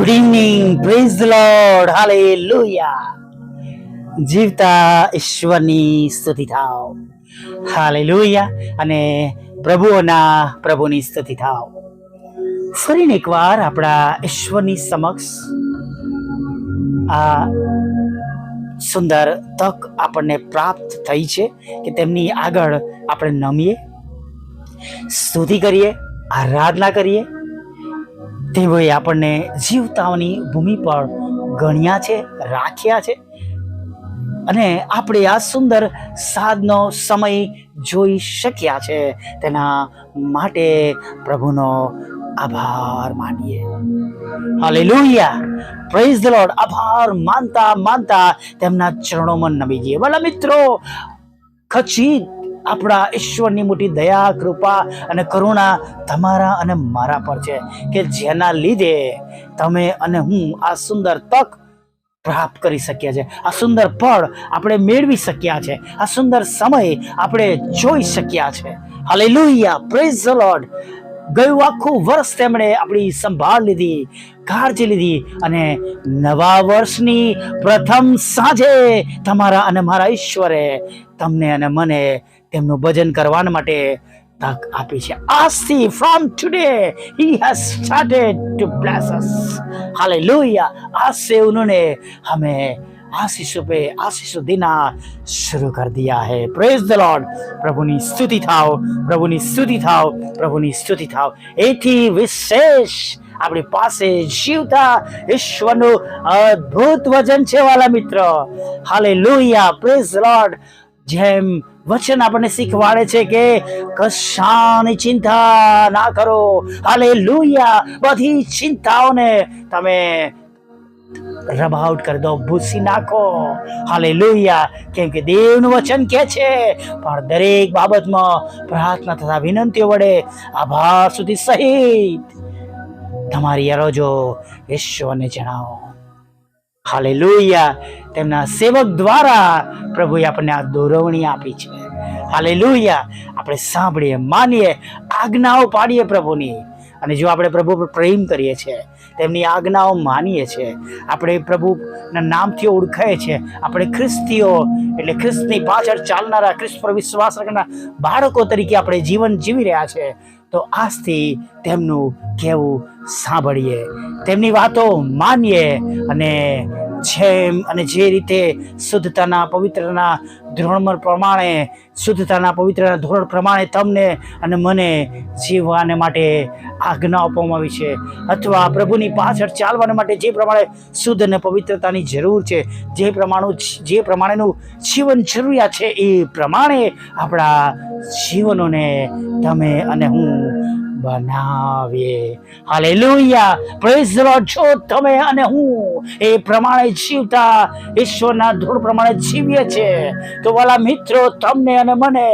Good evening praise Lord hallelujah જીવતા ઈશ્વરની સ્તુતિ થાવ હાલેલુયા અને પ્રભુઓના પ્રભુની સ્તુતિ થાવ ફરીને એકવાર આપણા ઈશ્વરની સમક્ષ આ સુંદર તક આપણને પ્રાપ્ત થઈ છે કે તેમની આગળ આપણે નમીએ, સ્તુતિ કરીએ, આરાધના કરીએ તેઓએ આપણને જીવતાઓની ભૂમિ પર ગણ્યા છે, રાખ્યા છે. અને આપણે આ સુંદર સાધનો સમય જોઈ શક્યા છે. તેના માટે પ્રભુનો આભાર માનીએ. હાલેલુયા. પ્રેઝ ધ લોર્ડ આભાર માનતા માનતા તેમના ચરણોમાં નમી જઈએ ભલા મિત્રો, ખચિત આપણા ઈશ્વરની મોટી દયા, કૃપા અને કરુણા તમારા અને મારા પર છે કે જેના લીધે તમે અને હું આ સુંદર તક પ્રાપ્ત કરી શક્યા છે. આ સુંદર ફળ આપણે મેળવી શક્યા છે. આ સુંદર સમય આપણે જોઈ શક્યા છે. હાલેલુયા પ્રેઝ ધ લોર્ડ ગયું આખું વર્ષ તેમણે આપણી સંભાળ લીધી, કાળજી લીધી અને નવા વર્ષની પ્રથમ સાંજે તમારા અને મારા ઈશ્વરે તમને અને મને તેમનું ભજન કરવા માટે તક આપી છે આજથી from today he has started to bless us hallelujah आज से उन्होंने हमें आशीषों पे आशीषों देना शुरू कर दिया है प्रेज ધ લોર્ડ પ્રભુની સ્તુતિ થાવ પ્રભુની સ્તુતિ થાવ પ્રભુની સ્તુતિ થાવ એથી વિશેષ આપણી પાસે જીવતા ઈશ્વરનું અદ્ભુત વચન છે વાલા મિત્ર હાલે લોહિયા પ્રેઝ લોર્ડ જેમ વચન આપણને શીખવાડે છે કે કશાની ચિંતા ના કરો. હાલે લુયા બધી ચિંતાઓને તમે રબ આઉટ કરી દો, ભૂસી નાખો. હાલે લોહિયા કેમ કે દેવનું વચન કે છે, પણ દરેક બાબતમાં પ્રાર્થના તથા વિનંતીઓ વડે આભાર સુધી સહિત તમારી અરજો ઈશ્વરને જણાવો. હાલેલુયા. તેમના સેવક દ્વારા પ્રભુએ આપણને આ દોરવણી આપી છે. હાલેલુયા. આપણે સાંભળીએ, માનીએ, આજ્ઞાઓ પાડીએ પ્રભુની. અને જો આપણે પ્રભુ પર પ્રેમ કરીએ છીએ તેમની આજ્ઞાઓ માનીએ છીએ. આપણે પ્રભુના નામથી ઓળખાય છે. આપણે ખ્રિસ્તીઓ, એટલે ખ્રિસ્તની પાછળ ચાલનારા ખ્રિસ્ત પર વિશ્વાસ રાખનારા બાળકો તરીકે આપણે જીવન જીવી રહ્યા છે. તો આજથી તેમનું કહેવું સાંભળીએ. તેમની વાતો માનીએ અને જેમ અને જે રીતે શુદ્ધતાના પવિત્રના ધોરણ પ્રમાણે, શુદ્ધતાના પવિત્રના ધોરણ પ્રમાણે તમને અને મને જીવવાને માટે આજ્ઞા આપવામાં આવી છે. અથવા પ્રભુની પાછળ ચાલવાને માટે જે પ્રમાણે શુદ્ધ અને પવિત્રતાની જરૂર છે, જે પ્રમાણે જે પ્રમાણેનું જીવન જરૂરિયાત છે, એ પ્રમાણે આપણા જીવનોને તમે અને હું બનાવીએ। હાલે પ્રેઝ પ્રેસ લોર્ડ જો તમે અને હું એ પ્રમાણે જીવતા, ઈશ્વરના ધૂળ પ્રમાણે જીવીએ છીએ, તો વાલા મિત્રો, તમને અને મને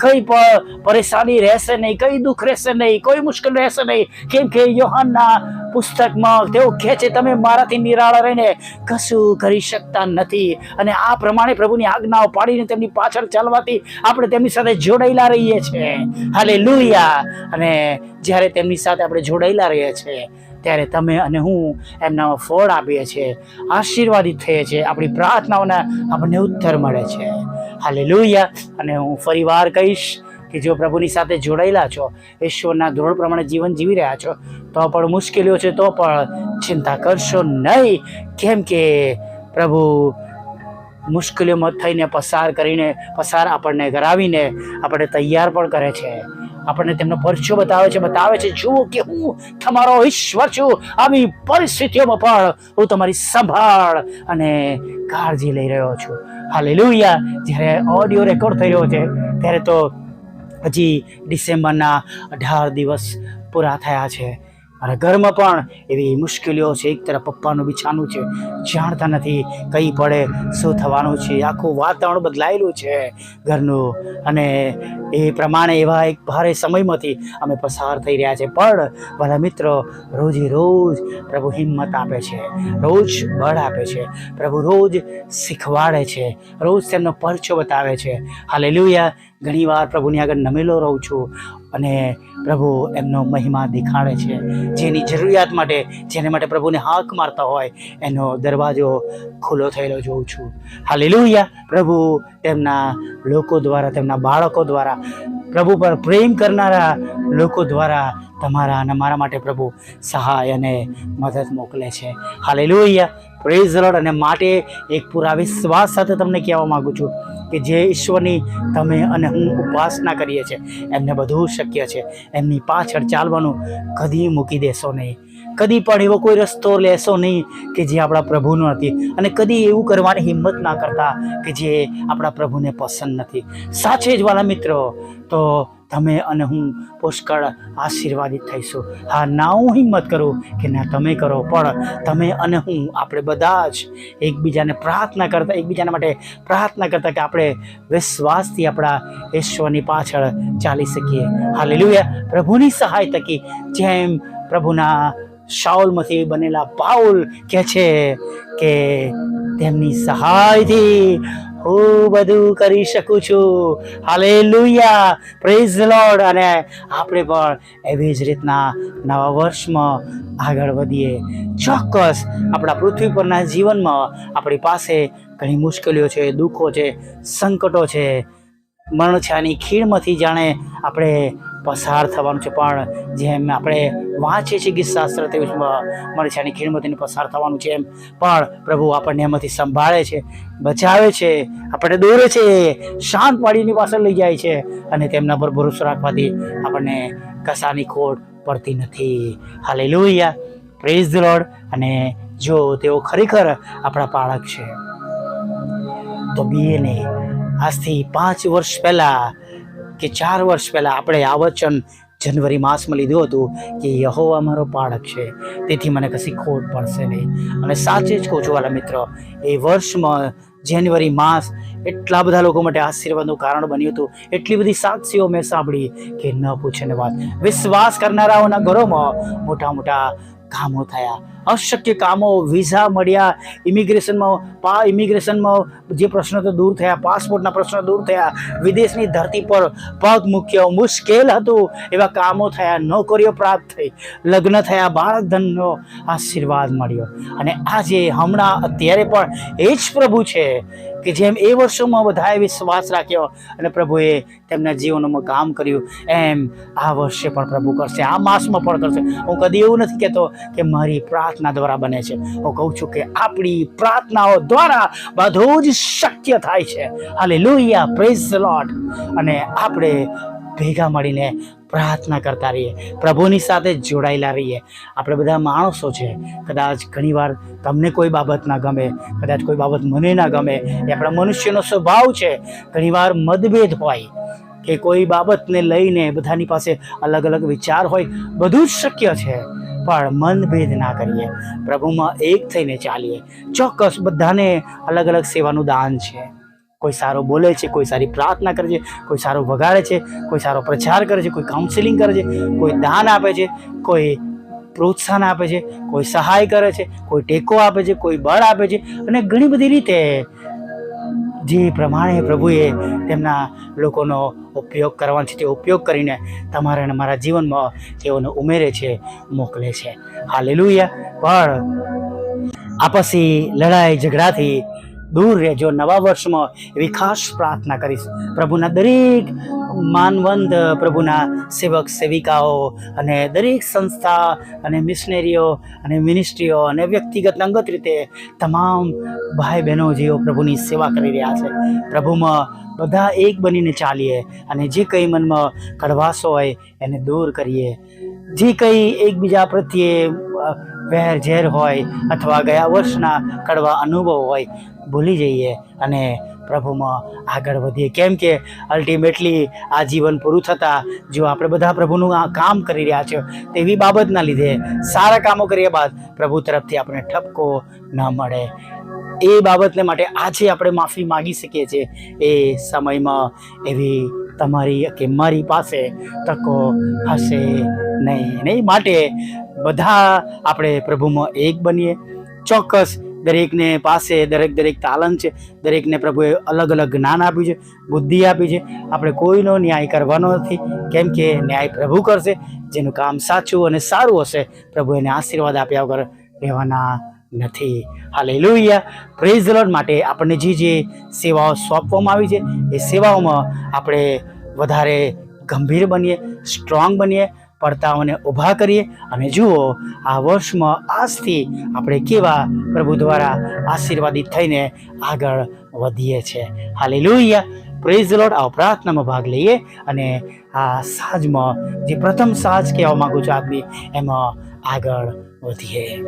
કઈ પણ પરેશાની રહેશે નહીં, કઈ દુઃખ રહેશે નહીં, કોઈ મુશ્કેલ રહેશે નહીં. કેમ કે યોહાનના પુસ્તકમાં તેઓ કહે છે, તમે મારાથી નિરાળા રહીને કશું કરી શકતા નથી. અને આ પ્રમાણે પ્રભુની આજ્ઞાઓ પાડીને તેમની પાછળ ચાલવાથી આપણે તેમની સાથે જોડાયેલા રહીએ છીએ. હાલે અને જ્યારે તેમની સાથે આપણે જોડાયેલા રહીએ છીએ, ત્યારે તમે અને હું એમનામાં ફળ આપીએ છીએ, આશીર્વાદિત થઈએ છીએ. આપણી પ્રાર્થનાઓના આપણને ઉત્તર મળે છે. હાલે અને હું ફરીવાર કહીશ કે જો પ્રભુની સાથે જોડાયેલા છો, ઈશ્વરના ધોરણ પ્રમાણે જીવન જીવી રહ્યા છો, તો પણ મુશ્કેલીઓ છે, તો પણ ચિંતા કરશો નહીં. કેમ કે પ્રભુ મુશ્કેલીઓમાં થઈને પસાર કરીને, પસાર આપણને કરાવીને, આપણે તૈયાર પણ કરે છે. આપણને તેમનો પરચો બતાવે છે બતાવે છે, જુઓ કે હું તમારો ઈશ્વર છું. આવી પરિસ્થિતિઓમાં પણ હું તમારી સંભાળ અને કાળજી લઈ રહ્યો છું. હાલે જ્યારે ઓડિયો રેકોર્ડ થઈ રહ્યો છે, ત્યારે તો હજી ડિસેમ્બરના અઢાર દિવસ પૂરા થયા છે. અને ઘરમાં પણ એવી મુશ્કેલીઓ છે, એક તરફ પપ્પાનું બિછાનું છે, જાણતા નથી કઈ પડે, શું થવાનું છે, આખું વાતાવરણ બદલાયેલું છે ઘરનું. અને એ પ્રમાણે એવા એક ભારે સમયમાંથી અમે પસાર થઈ રહ્યા છે. પણ મારા મિત્રો, રોજે રોજ પ્રભુ હિંમત આપે છે, રોજ બળ આપે છે, પ્રભુ રોજ શીખવાડે છે, રોજ તેમનો પરચો બતાવે છે. હાલે ઘણીવાર પ્રભુની આગળ નમેલો રહું છું. અને પ્રભુ એમનો મહિમા દેખાડે છે. જેની જરૂરિયાત માટે, જેને માટે પ્રભુને હાક મારતા હોય, એનો દરવાજો ખુલ્લો થયેલો જોઉં છું. હાલેલુયા. પ્રભુ તેમના લોકો દ્વારા, તેમના બાળકો દ્વારા, પ્રભુ પર પ્રેમ કરનારા લોકો દ્વારા તમારા અને મારા માટે પ્રભુ સહાય અને મદદ મોકલે છે. હાલેલુયા. પ્રેઝ લોડ અને માટે એક પૂરા વિશ્વાસ સાથે તમને કહેવા માગું છું કે જે ઈશ્વરની તમે અને હું ઉપાસના કરીએ છીએ, એમને બધું શક્ય છે. એમની પાછળ ચાલવાનું કદી મૂકી દેશો નહીં. કદી પણ એવો કોઈ રસ્તો લેશો નહીં કે જે આપણા પ્રભુનો નથી. અને કદી એવું કરવાની હિંમત ના કરતા કે જે આપણા પ્રભુને પસંદ નથી. સાચે જ વાલા મિત્રો, તો તમે અને હું પુષ્કળ આશીર્વાદિત થઈશું. હા, ના, હું હિંમત કરું કે ના, તમે કરો, પણ તમે અને હું આપણે બધા જ એકબીજાને પ્રાર્થના કરતા, એકબીજાના માટે પ્રાર્થના કરતા કે આપણે વિશ્વાસથી આપણા ઈશ્વરની પાછળ ચાલી શકીએ. હા લીલું પ્રભુની સહાય થકી. જેમ પ્રભુના શાઉલમાંથી બનેલા પાઉલ કહે છે કે તેમની સહાયથી હું બધું કરી શકું છું. હાલેલુયા પ્રેઝ લોર્ડ અને આપણે પણ એવી જ રીતના નવા વર્ષમાં આગળ વધીએ. ચોક્કસ આપણા પૃથ્વી પરના જીવનમાં આપણી પાસે ઘણી મુશ્કેલીઓ છે, દુઃખો છે, સંકટો છે. મરણછાની ખીણમાંથી જાણે આપણે પસાર થવાનું છે. પણ જેમ આપણે વાંચીએ છીએ શાસ્ત્ર, તેવું મણછાની ખીણમાંથી પસાર થવાનું છે એમ. પણ પ્રભુ આપણને એમાંથી સંભાળે છે, બચાવે છે આપણને દોરે છે, શાંત પાડીની પાસે લઈ જાય છે અને તેમના પર ભરોસો રાખવાથી આપણને કસાની ખોટ પડતી નથી. હાલે લોહિયા પ્રેઝ ધ લોર્ડ અને જો તેઓ ખરેખર આપણા પાળક છે, તો બીએને આજથી પાંચ વર્ષ પહેલાં કે ચાર વર્ષ પહેલાં આપણે આ વચન જનવરી માસમાં લીધું હતું કે યહોવા મારો પાળક છે. તેથી મને કશી ખોટ પડશે નહીં. અને સાચે જ કહું છું વાલા મિત્રો, એ વર્ષમાં જાન્યુઆરી માસ એટલા બધા લોકો માટે આશીર્વાદનું કારણ બન્યું હતું. એટલી બધી સાક્ષીઓ મેં સાંભળી કે ન પૂછે વાત. વિશ્વાસ કરનારાઓના ઘરોમાં મોટા મોટા કામો થયા. અશક્ય કામો વિઝા મળ્યા ઇમિગ્રેશનમાં પા ઇમિગ્રેશનમાં જે પ્રશ્નો તો દૂર થયા પાસપોર્ટના પ્રશ્નો દૂર થયા, વિદેશની ધરતી પર પગ મૂક્યો, મુશ્કેલ હતું, એવા કામો થયા, નોકરીઓ પ્રાપ્ત થઈ, લગ્ન થયા બાળક ધનનો આશીર્વાદ મળ્યો. અને આજે હમણાં અત્યારે પણ એ જ પ્રભુ છે કે જેમ એ વર્ષોમાં બધાએ વિશ્વાસ રાખ્યો અને પ્રભુએ તેમના જીવનોમાં કામ કર્યું, એમ આ વર્ષે પણ પ્રભુ કરશે, આ માસમાં પણ કરશે. હું કદી એવું નથી કહેતો કે મારી પ્રાર્થના દ્વારા બને છે. હું કહું છું કે આપણી પ્રાર્થનાઓ દ્વારા બધું જ શક્ય થાય છે. હાલે લોહિયા પ્રેઝ લોટ અને આપણે ભેગા મળીને પ્રાર્થના કરતા રહીએ. પ્રભુની સાથે જોડાયેલા રહીએ. આપણે બધા માણસો છે. કદાચ ઘણીવાર તમને કોઈ બાબત ના ગમે, કદાચ કોઈ બાબત મને ના ગમે, એ આપણા મનુષ્યનો સ્વભાવ છે. ઘણીવાર મતભેદ હોય કે કોઈ બાબતને લઈને બધાની પાસે અલગ અલગ વિચાર હોય, બધું જ શક્ય છે. પણ મનભેદ ના કરીએ. પ્રભુમાં એક થઈને ચાલીએ. ચોક્કસ બધાને અલગ અલગ સેવાનું દાન છે. કોઈ સારો બોલે છે, કોઈ સારી પ્રાર્થના કરે છે, કોઈ સારો વગાડે છે, કોઈ સારો પ્રચાર કરે છે, કોઈ કાઉન્સિલિંગ કરે છે, કોઈ દાન આપે છે, કોઈ પ્રોત્સાહન આપે છે, કોઈ સહાય કરે છે, કોઈ ટેકો આપે છે, કોઈ બળ આપે છે અને ઘણી બધી રીતે જે પ્રમાણે પ્રભુએ તેમના લોકોનો ઉપયોગ કરવાનો છે, તે ઉપયોગ કરીને તમારા અને મારા જીવનમાં તેઓને ઉમેરે છે, મોકલે છે. હાલેલુયા. પણ આપસી લડાઈ ઝઘડાથી દૂર રહેજો. નવા વર્ષમાં એવી ખાસ પ્રાર્થના કરીશ. પ્રભુના દરેક માનવંત પ્રભુના સેવક, સેવિકાઓ અને દરેક સંસ્થા અને મિશનરીઓ અને મિનિસ્ટ્રીઓ અને વ્યક્તિગત અંગત રીતે તમામ ભાઈ બહેનો જેઓ પ્રભુની સેવા કરી રહ્યા છે. પ્રભુમાં બધા એક બનીને ચાલીએ અને જે કંઈ મનમાં કડવાશો હોય એને દૂર કરીએ. જે કંઈ એકબીજા પ્રત્યે વેર ઝેર હોય અથવા ગયા વર્ષના કડવા અનુભવ હોય, ભૂલી જઈએ અને પ્રભુમાં આગળ વધીએ. કેમ કે અલ્ટિમેટલી આ જીવન પૂરું થતાં જો આપણે બધા પ્રભુનું આ કામ કરી રહ્યા છે તેવી બાબતના લીધે સારા કામો કર્યા બાદ પ્રભુ તરફથી આપણે ઠપકો ન મળે. એ બાબતને માટે આજે આપણે માફી માગી શકીએ છીએ. એ સમયમાં એવી તમારી કે મારી પાસે તકો હશે નહીં. નહીં માટે બધા આપણે પ્રભુમાં એક બનીએ. ચોક્કસ દરેકને પાસે દરેક દરેક તાલંત છે. દરેકને પ્રભુએ અલગ અલગ જ્ઞાન આપ્યું છે. બુદ્ધિ આપી છે. આપણે કોઈનો ન્યાય કરવાનો નથી. કેમ કે ન્યાય પ્રભુ કરશે. જેનું કામ સાચું અને સારું હશે. પ્રભુ એને આશીર્વાદ આપ્યા વગર રહેવાના નથી. હાલેલુયા. પ્રેઝ લોડ માટે આપણને જે જે સેવાઓ સોંપવામાં આવી છે, એ સેવાઓમાં આપણે વધારે ગંભીર બનીએ સ્ટ્રોંગ બનીએ, પડતાઓને ઊભા કરીએ અને જુઓ, આ વર્ષમાં આજથી આપણે કેવા પ્રભુ દ્વારા આશીર્વાદિત થઈને આગળ વધીએ છીએ હાલે લોહિયા પ્રેઝ લોડ આ પ્રાર્થનામાં ભાગ લઈએ અને આ સાજમાં જે પ્રથમ સાજ કહેવા માગું છું આજની એમાં આગળ વધીએ.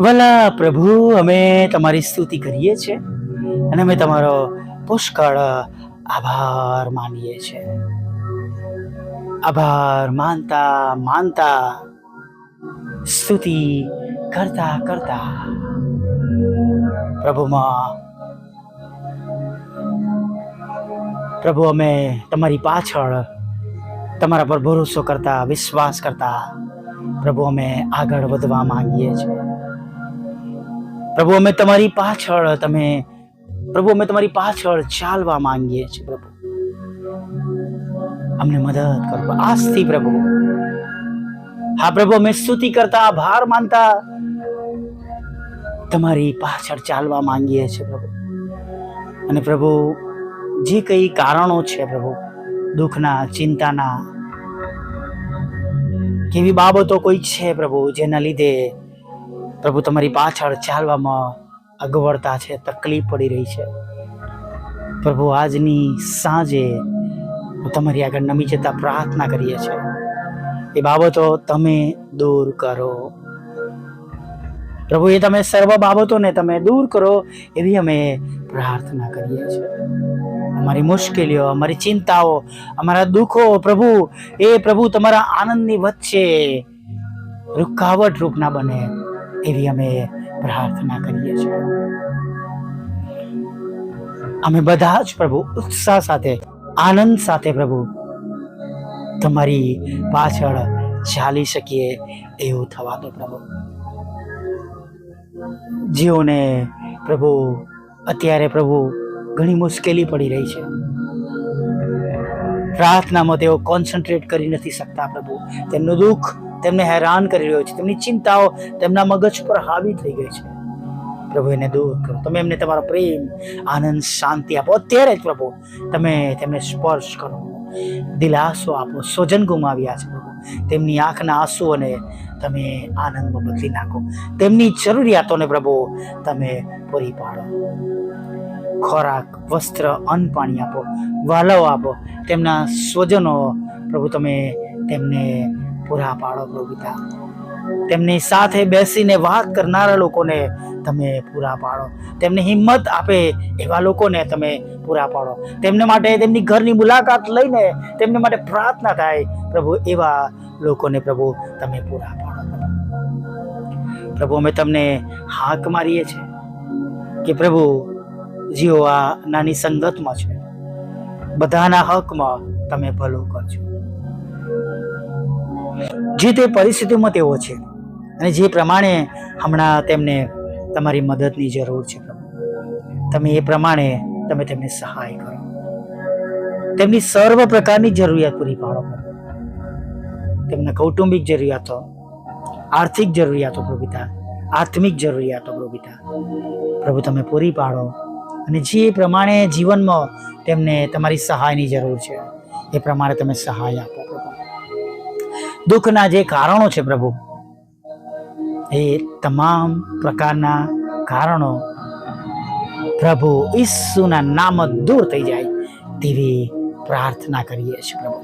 વલા પ્રભુ, અમે તમારી સ્તુતિ કરીએ છીએ અને અમે તમારો પુષ્કળ આભાર માનીએ છીએ. આભાર માનતા માનતા, સ્તુતિ કરતા કરતા. પ્રભુમાં પ્રભુ અમે તમારી પાછળ, તમારા પર ભરોસો કરતા, વિશ્વાસ કરતા પ્રભુ, અમે આગળ વધવા માંગીએ છીએ. પ્રભુ, અમે તમારી પાછળ, તમે, પ્રભુ, અમે તમારી પાછળ ચાલવા માંગીએ છીએ, પ્રભુ. અમને મદદ કરો આજથી, પ્રભુ. હા, પ્રભુ, અમે સ્તુતિ કરતા, આભાર માનતા તમારી પાછળ ચાલવા માંગીએ છીએ, પ્રભુ. અને પ્રભુ, જે કઈ કારણો છે, પ્રભુ, દુઃખના, ચિંતાના કેવી બાબતો કોઈ છે પ્રભુ જેના લીધે પ્રભુ તમારી પાછળ ચાલવામાં અગવડતા છે, તકલીફ પડી રહી છે? પ્રભુ, આજની સાંજે તમારી આગળ નમી જતા પ્રાર્થના કરીએ છીએ. એ બાબતો તમે દૂર કરો. પ્રભુ, એ તમે સર્વ બાબતોને તમે દૂર કરો એવી અમે પ્રાર્થના કરીએ છીએ. અમારી મુશ્કેલીઓ, અમારી ચિંતાઓ, અમારા દુઃખો. પ્રભુ, એ પ્રભુ તમારા આનંદની વચ્ચે રૂપ ના બને એવી અમે પ્રાર્થના કરીએ છીએ. અમે બધા જ પ્રભુ ઉત્સાહ સાથે, આનંદ સાથે પ્રભુ, તમારી પાછળ ચાલી શકીએ એવું થવા દો પ્રભુ. જીવોને પ્રભુ, અત્યારે પ્રભુ ઘણી મુશ્કેલી પડી રહી છે. પ્રાર્થનામાં તેઓ કોન્સન્ટ્રેટ કરી નથી શકતા પ્રભુ. તેમનું દુઃખ તેમને હેરાન કરી રહ્યો છે. તેમની ચિંતાઓ તેમના મગજ પર હાવી થઈ ગઈ છે. પ્રભુ, એને દૂર કરો. તમે એમને તમારો પ્રેમ, આનંદ, શાંતિ આપો. અત્યારે જ પ્રભુ, તમે તેમને સ્પર્શ કરો. દિલાસો આપો. સ્વજન ગુમાવ્યા છે પ્રભુ. તેમની આંખના આંસુઓને તમે આનંદમાં બદલી નાખો. તેમની જરૂરિયાતોને પ્રભુ, તમે પૂરી પાડો. ખોરાક, વસ્ત્ર, અન્ન પાણી આપો વાલવ આપો, તેમના સ્વજનો પ્રભુ, તમે તેમને પૂરા પાડો, પ્રભુ પિતા. તેમની સાથે બેસીને વાત કરનારા લોકોને તમે પૂરા પાડો. તેમને હિંમત આપે એવા લોકોને તમે પૂરા પાડો. તેમને માટે તેમની ઘરની મુલાકાત લઈને તેમને માટે પ્રાર્થના થાય, પ્રભુ, એવા લોકોને પ્રભુ તમે પૂરા પાડો. પ્રભુ, અમે તમને હાક મારીએ છીએ કે પ્રભુ જેઓ આ નાની સંગતમાં છે, બધાના હકમાં તમે ભલું કરજો. જે તે પરિસ્થિતિમાં તેઓ છે અને જે પ્રમાણે હમણાં તેમને તમારી મદદની જરૂર છે તમે એ પ્રમાણે તમે તેમને સહાય કરો. તેમની સર્વ પ્રકારની જરૂરિયાત પૂરી પાડો તેમના કૌટુંબિક જરૂરિયાતો, આર્થિક જરૂરિયાતો પ્રભુતા આત્મિક જરૂરિયાતો પ્રભુતા પ્રભુ તમે પૂરી પાડો અને જે પ્રમાણે જીવનમાં તેમને તમારી સહાયની જરૂર છે, એ પ્રમાણે તમે સહાય આપો પ્રભુ. દુઃખના જે કારણો છે પ્રભુ, એ તમામ પ્રકારના કારણો પ્રભુ ઈસુના નામ દૂર થઈ જાય તેવી પ્રાર્થના કરીએ છીએ પ્રભુ.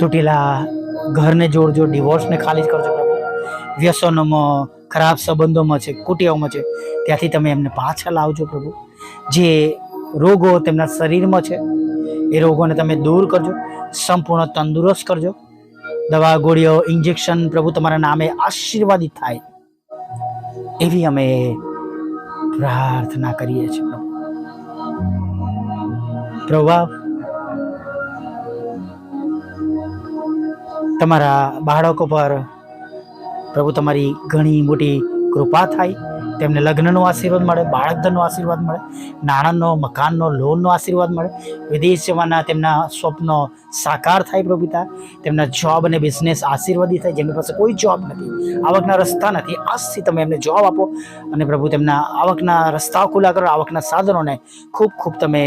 તૂટેલા ઘરને જોડજો ડિવોર્સને ખાલી જ કરજો વ્યસનોમાં, ખરાબ સંબંધોમાં છે, કુટિયાઓમાં છે, ત્યાંથી તમે એમને પાછા લાવજો પ્રભુ. જે રોગો તેમના શરીરમાં છે, એ રોગોને તમે દૂર કરજો, સંપૂર્ણ તંદુરસ્ત કરજો. દવા, ગોળીઓ, ઇન્જેક્શન પ્રભુ તમારા નામે આશીર્વાદિત થાય. એવી અમે પ્રાર્થના કરીએ છીએ પ્રભુ. પ્રભાવ તમારા બાળકો પર પ્રભુ તમારી ઘણી મોટી કૃપા થાય, તેમને લગ્નનો આશીર્વાદ મળે, બાળકધનનો આશીર્વાદ મળે, નાણાંનો, મકાનનો, લોનનો આશીર્વાદ મળે. વિદેશ જવાના તેમના સ્વપ્નો સાકાર થાય પ્રભુ તેમના જોબ અને બિઝનેસ આશીર્વાદી થાય, જેમની પાસે કોઈ જોબ નથી. આવકના રસ્તા નથી. આજથી તમે એમને જોબ આપો અને પ્રભુ તેમના આવકના રસ્તાઓ ખુલ્લા કરો, આવકના સાધનોને ખૂબ ખૂબ તમે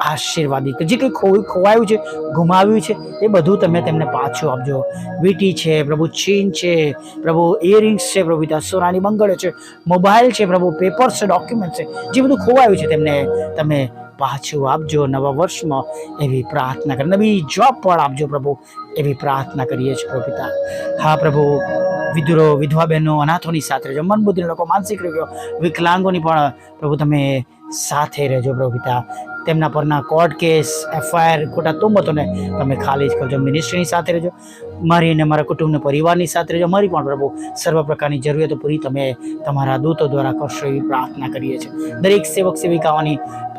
આશીર્વાદિત જે કંઈ ખોયું ખોવાયું છે, ગુમાવ્યું છે, એ બધું તમે તેમને પાછું આપજો. વીટી છે, પ્રભુ ચીન છે, પ્રભુ ઇયરિંગ્સ છે, પ્રભુ ત્યાં સોનાની બંગળો છે, મોબાઈલ છે, પ્રભુ પેપર્સ છે ડોક્યુમેન્ટ છે, જે બધું ખોવાયું છે તેમને તમે પાછું આપજો નવા વર્ષમાં એવી પ્રાર્થના કરી નવી જોબ પણ આપજો પ્રભુ, એવી પ્રાર્થના કરીએ છીએ પ્રભુ પિતા. હા પ્રભુ, વિધુરો, વિધવા બહેનો, અનાથોની સાથે રહેજો, મનબુદ્ધિ લોકો, માનસિક રોગીઓ, વિકલાંગોની પણ પ્રભુ તમે સાથે રહેજો પ્રભુ પિતા. તેમના પરના કોર્ટ કેસ એફઆઈઆર ખોટા તુંબતોને તમે ખાલી જ કરજો. મિનિસ્ટ્રીની સાથે રહેજો. મારી અને મારા કુટુંબને પરિવારની સાથે રહેજો. મારી પણ પ્રભુ સર્વ પ્રકારની જરૂરિયાતો પૂરી તમે તમારા દૂતો દ્વારા કરશો એવી પ્રાર્થના કરીએ છીએ. દરેક સેવક સેવિકાઓની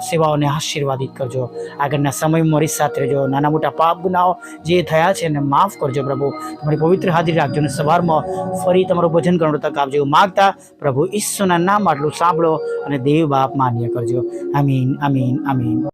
સેવાઓને આશીર્વાદિત કરજો. આગળના સમયમાં મારી સાથે રહેજો. નાના મોટા પાપ ગુનાઓ જે થયા છે એને માફ કરજો પ્રભુ. તમારી પવિત્ર હાજરી રાખજો અને સવારમાં ફરી તમારું ભજન કરવાનું તક આપજો એવું માગતા પ્રભુ ઈશ્વરના નામ આટલું સાંભળો અને દેવ બાપ માન્ય કરજો. આમીન આમીન આમીન. আলমিন